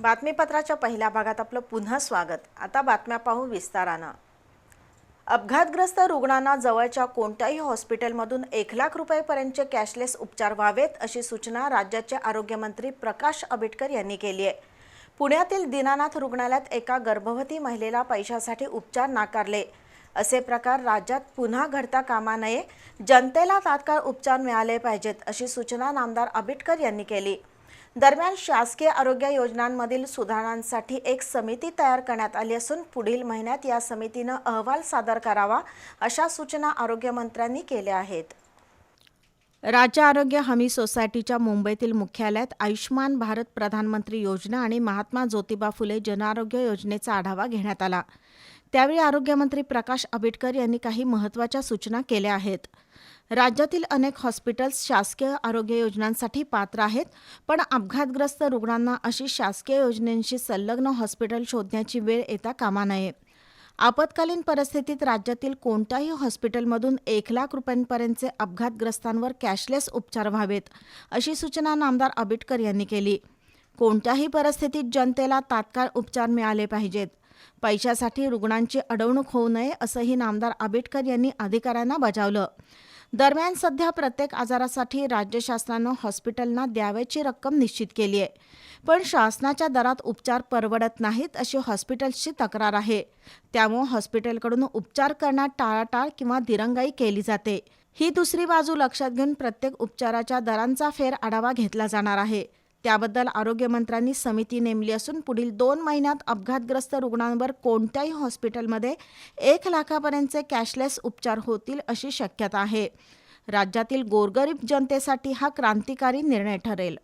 बातमीपत्राच्या पहिल्या भागात आपलं पुन्हा स्वागत. आता बातम्या पाहू विस्तारानं. अपघातग्रस्त रुग्णांना जवळच्या कोणत्याही हॉस्पिटलमधून एक लाख रुपयेपर्यंतचे कॅशलेस उपचार व्हावेत अशी सूचना राज्याचे आरोग्यमंत्री प्रकाश आंबेडकर यांनी केली आहे. पुण्यातील दीनानाथ रुग्णालयात एका गर्भवती महिलेला पैशासाठी उपचार नाकारले. असे प्रकार राज्यात पुन्हा घडता कामा नये. जनतेला तात्काळ उपचार मिळाले पाहिजेत अशी सूचना नामदार आंबेडकर यांनी केली. दरम्यान शासकीय आरोग्य योजनांमधील सुधारणांसाठी एक समिती तयार करण्यात आली असून पुढील महिन्यात या समितीनं अहवाल सादर करावा अशा सूचना आरोग्यमंत्र्यांनी केल्या आहेत. राज्य आरोग्य हमी सोसायटीच्या मुंबईतील मुख्यालयात आयुष्मान भारत प्रधानमंत्री योजना आणि महात्मा ज्योतिबा फुले जनआरोग्य योजनेचा आढावा घेण्यात आला. त्यावेळी आरोग्यमंत्री प्रकाश आंबेडकर यांनी काही महत्त्वाच्या सूचना केल्या आहेत. राज्यातील अनेक हॉस्पिटल्स शासकीय आरोग्य योजनांसाठी पात्र आहेत पण अपघातग्रस्त रुग्णांना अशी शासकीय योजनेशी संलग्न हॉस्पिटल शोधण्याची वेळ येता कामा नये. आपत्कालीन परिस्थितीत राज्यातील कोणत्याही हॉस्पिटलमधून एक लाख रुपयांपर्यंतचे अपघातग्रस्तांवर कॅशलेस उपचार व्हावेत अशी सूचना नामदार आबिटकर यांनी केली. कोणत्याही परिस्थितीत जनतेला तात्काळ उपचार मिळाले पाहिजेत. पैशासाठी रुग्णांची अडवणूक होऊ नये असंही नामदार आबिटकर यांनी अधिकाऱ्यांना बजावलं. दरम्यान सध्या प्रत्येक आजारासाठी राज्य शासनानं हॉस्पिटलना द्यावयाची रक्कम निश्चित केली आहे. पण शासनाच्या दरात उपचार परवडत नाहीत अशी हॉस्पिटल्सची तक्रार आहे. त्यामुळे हॉस्पिटलकडून उपचार करण्यात टाळाटाळ किंवा दिरंगाई केली जाते. ही दुसरी बाजू लक्षात घेऊन प्रत्येक उपचाराच्या दरांचा फेर आढावा घेतला जाणार आहे. त्याबद्दल आरोग्यमंत्र्यांनी समिती नेमली असून पुढील दोन महिन्यात अपघातग्रस्त रुग्णांवर कोणत्याही हॉस्पिटलमध्ये एक लाखापर्यंतचे कॅशलेस उपचार होतील अशी शक्यता आहे. राज्यातील गोरगरीब जनतेसाठी हा क्रांतिकारी निर्णय ठरेल.